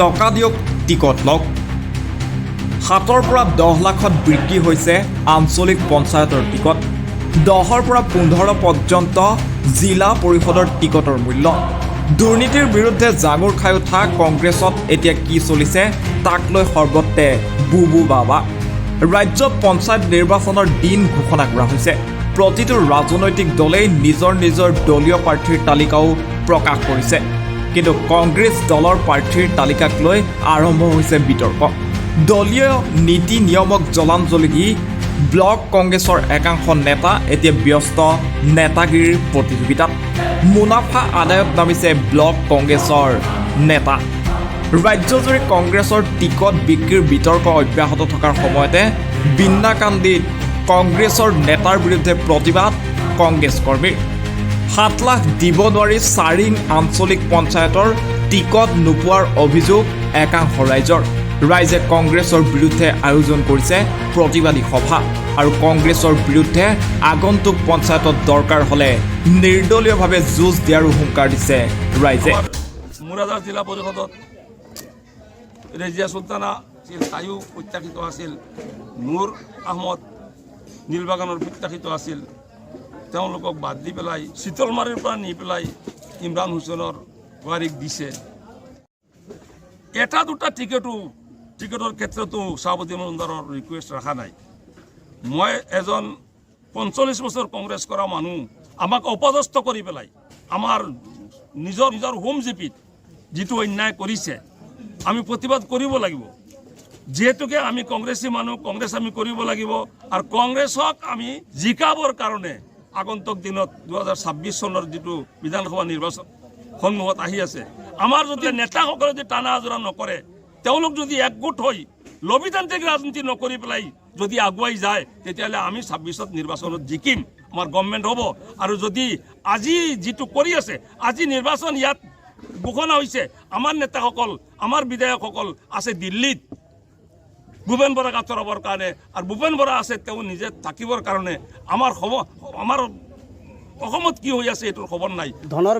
টকা দিয়ক টিকট লওক। সাতৰ পৰা দহ লাখত বৃদ্ধি হৈছে আঞ্চলিক পঞ্চায়তৰ টিকট। দহৰ পৰা পোন্ধৰ পৰ্যন্ত জিলা পৰিষদৰ টিকটৰ মূল্য। দুৰ্নীতিৰ বিৰুদ্ধে জাঙুৰ খাই উঠা কংগ্ৰেছত এতিয়া কি চলিছে তাক লৈ সৰ্বত্ৰে বু বু বাবা। ৰাজ্য পঞ্চায়ত নিৰ্বাচনৰ দিন ঘোষণা কৰা হৈছে। প্ৰতিটো ৰাজনৈতিক দলেই নিজৰ নিজৰ দলীয় প্ৰাৰ্থীৰ তালিকাও প্ৰকাশ কৰিছে। কিন্তু কংগ্ৰেছ দলৰ প্ৰাৰ্থীৰ তালিকাক লৈ আৰম্ভ হৈছে বিতৰ্ক। দলীয় নীতি নিয়মক জলাঞ্জলি দি ব্লক কংগ্ৰেছৰ একাংশ নেতা এতিয়া ব্যস্ত নেতাগিৰিৰ প্ৰতিযোগিতাত। মুনাফা আদায়ত নামিছে ব্লক কংগ্ৰেছৰ নেতা। ৰাজ্যজুৰি কংগ্ৰেছৰ টিকট বিক্ৰীৰ বিতৰ্ক অব্যাহত থকাৰ সময়তে বিন্নাকান্দিত কংগ্ৰেছৰ নেতাৰ বিৰুদ্ধে প্ৰতিবাদ কংগ্ৰেছ কৰ্মীৰ। সাত লাখ দিব নোৱাৰি চাৰিং আঞ্চলিক পঞ্চায়তৰ টিকট নোপোৱাৰ অভিযোগ একাংশ ৰাইজৰ। ৰাইজে কংগ্ৰেছৰ বিৰুদ্ধে আয়োজন কৰিছে প্ৰতিবাদী সভা আৰু কংগ্ৰেছৰ বিৰুদ্ধে আগন্তুক পঞ্চায়তত দৰকাৰ হ'লে নিৰ্দলীয়ভাৱে যুঁজ দিয়াৰো হুংকাৰ দিছে ৰাইজে। মুৰাদাবাদ জিলা পৰিষদত ৰেজিয়া চুলতানা আছিল, তাইও প্ৰত্যাশিত আছিল। নুৰ আহমদ নীলবাগানৰ প্ৰত্যাশিত আছিল। তেওঁলোকক বাদ দি পেলাই চিতলমাৰীৰ পৰা নি পেলাই ইমৰান হুছেইনৰ বোৱাৰীক দিছে। এটা দুটা টিকেটো, টিকেটৰ ক্ষেত্ৰতো শ্বাহাবুদ্দিন মজুমদাৰৰ ৰিকুৱেষ্ট ৰখা নাই। মই এজন পঞ্চল্লিছ বছৰ কংগ্ৰেছ কৰা মানুহ, আমাক অপদস্থ কৰি পেলাই, আমাৰ নিজৰ নিজৰ হোম জিপিত যিটো অন্যায় কৰিছে, আমি প্ৰতিবাদ কৰিব লাগিব। যিহেতুকে আমি কংগ্ৰেছী মানুহ, কংগ্ৰেছ আমি কৰিব লাগিব, আৰু কংগ্ৰেছক আমি জিকাবৰ কাৰণে আগন্তুক দিনত দুহেজাৰ ছাব্বিছ চনৰ যিটো বিধানসভা নিৰ্বাচন সন্মুখত আহি আছে, আমাৰ যদি নেতাসকলে যদি টানা আজোৰা নকৰে, তেওঁলোক যদি একগোট হৈ লবিতান্ত্ৰিক ৰাজনীতি নকৰি পেলাই যদি আগুৱাই যায়, তেতিয়াহ'লে আমি ছাব্বিছত নিৰ্বাচনত জিকিম, আমাৰ গভৰ্ণমেণ্ট হ'ব। আৰু যদি আজি যিটো কৰি আছে, আজি নিৰ্বাচন ইয়াত ঘোষণা হৈছে, আমাৰ নেতাসকল, আমাৰ বিধায়কসকল আছে দিল্লীত। ভূপেন বৰাক আঁতৰাবৰ কাৰণে, আৰু ভূপেন বৰা আছে, তেওঁ নিজে থাকিবৰ কাৰণে আমাৰ খবৰ আমাৰ অসমত কি হৈ আছে এইটোৰ খবৰ নাই। ধনৰ